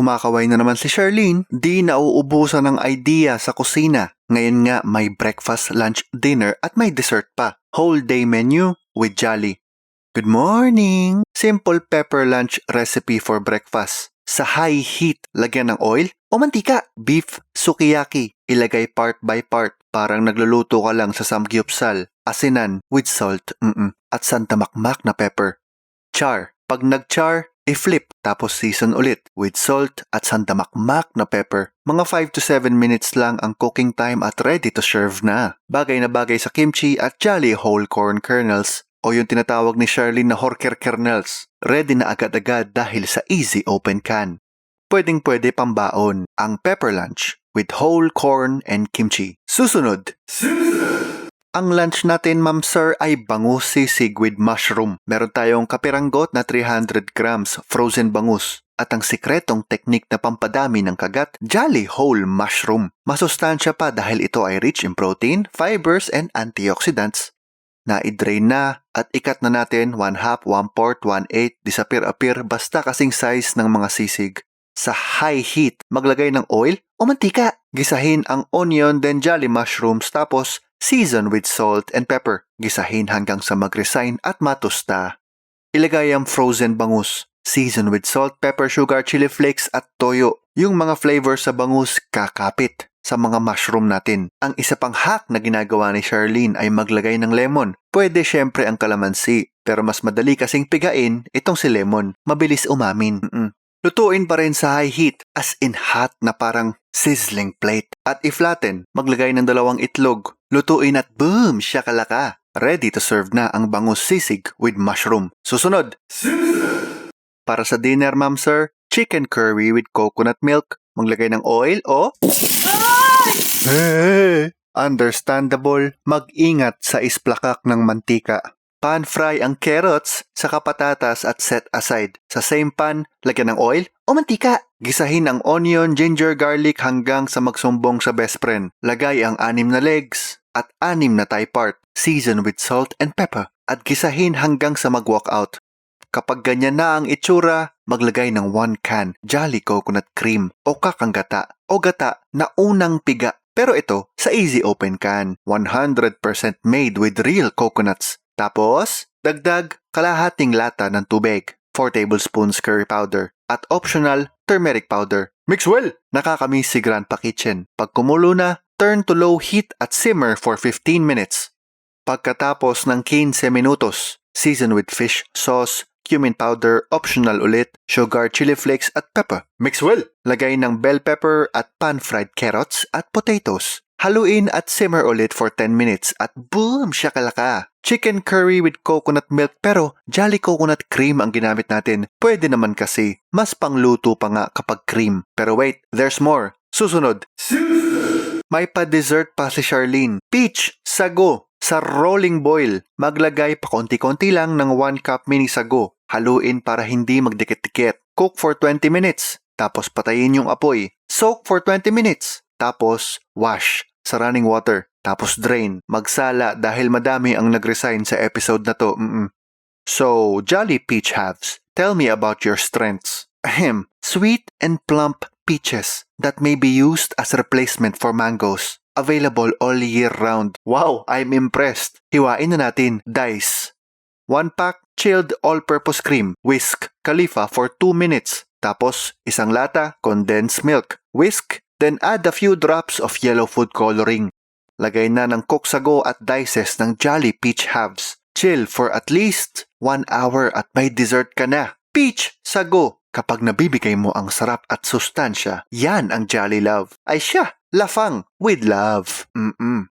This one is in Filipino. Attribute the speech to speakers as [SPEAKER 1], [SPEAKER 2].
[SPEAKER 1] kumakaway na naman si Charlene, di nauubusan ng idea sa kusina. Ngayon nga may breakfast, lunch, dinner at may dessert pa. Whole day menu with Jolly. Good morning! Simple pepper lunch recipe for breakfast. Sa high heat, lagyan ng oil o mantika. Beef sukiyaki. Ilagay part by part. Parang nagluluto ka lang sa samgyupsal. Asinan with salt. Mm-mm. At santamakmak na pepper. Char. Pag nag-char, i-flip tapos season ulit with salt at sandamakmak na pepper. Mga 5 to 7 minutes lang ang cooking time at ready to serve na. Bagay na bagay sa kimchi at jolly whole corn kernels o yung tinatawag ni Charlene na horker kernels. Ready na agad-agad dahil sa easy open can. Pwedeng pwede pambaon ang pepper lunch with whole corn and kimchi. Susunod, ang lunch natin, ma'am sir, ay bangus sisig with mushroom. Meron tayong kapiranggot na 300 grams frozen bangus. At ang sikretong teknik na pampadami ng kagat, Jolly Whole Mushroom. Masustansya pa dahil ito ay rich in protein, fibers, and antioxidants. Na-drain na at ikat na natin 1 half, 1 fourth, 1 eighth, disappear-appear basta kasing size ng mga sisig. Sa high heat, maglagay ng oil o mantika. Gisahin ang onion then jolly mushrooms tapos season with salt and pepper. Gisahin hanggang sa mag-resign at matusta. Ilagay ang frozen bangus. Season with salt, pepper, sugar, chili flakes at toyo. Yung mga flavor sa bangus kakapit sa mga mushroom natin. Ang isa pang hack na ginagawa ni Charlene ay maglagay ng lemon. Pwede syempre ang kalamansi, pero mas madali kasing pigain itong si lemon. Mabilis umamin. Mm-mm. Lutuin pa rin sa high heat as in hot na parang sizzling plate. At i-flatten, maglagay ng dalawang itlog. Lutuin at boom, shakalaka. Ready to serve na ang bangus sisig with mushroom. Susunod! Para sa dinner, ma'am sir, chicken curry with coconut milk. Maglagay ng oil o... Understandable, mag-ingat sa isplakak ng mantika. Pan-fry ang carrots sa patatas at set aside. Sa same pan, lagyan ng oil o mantika. Gisahin ang onion, ginger, garlic hanggang sa magsumbong sa best friend. Lagay ang anim na legs at anim na thigh part. Season with salt and pepper. At gisahin hanggang sa mag-walk out. Kapag ganyan na ang itsura, maglagay ng 1 can Jolly Coconut Cream o kakanggata o gata na unang piga. Pero ito, sa easy open can, 100% made with real coconuts. Tapos, dagdag kalahating lata ng tubig, 4 tablespoons curry powder, at optional turmeric powder. Mix well! Nakakamis si Grandpa Kitchen. Pag kumulo na, turn to low heat at simmer for 15 minutes. Pagkatapos ng 15 minutos, season with fish sauce, cumin powder, optional ulit, sugar, chili flakes at pepper. Mix well! Lagay ng bell pepper at pan-fried carrots at potatoes. Haluin at simmer ulit for 10 minutes at boom, shakalaka! Chicken curry with coconut milk pero jolly coconut cream ang ginamit natin. Pwede naman kasi, mas pangluto pa nga kapag cream. Pero wait, there's more. Susunod. May pa-dessert pa si Charlene. Peach, sago. Sa rolling boil, maglagay pa konti-konti lang ng 1 cup mini sago. Haluin para hindi magdikit-dikit. Cook for 20 minutes. Tapos patayin yung apoy. Soak for 20 minutes. Tapos wash sa running water. Tapos drain. Magsala dahil madami ang nag-resign sa episode na to. Mm-mm. So, Jolly Peach Halves, tell me about your strengths. Ahem, sweet and plump peaches that may be used as replacement for mangoes. Available all year round. Wow, I'm impressed. Hiwain na natin. Dice. One pack chilled all-purpose cream. Whisk. Khalifa for 2 minutes. Tapos, isang lata condensed milk. Whisk. Then add a few drops of yellow food coloring. Lagay na ng koksago at dices ng Jolly Peach Halves. Chill for at least 1 hour at may dessert ka na. Peach Sago! Kapag nabibigay mo ang sarap at sustansya, yan ang Jolly Love. Ay siya, lafang with love. Mm-mm.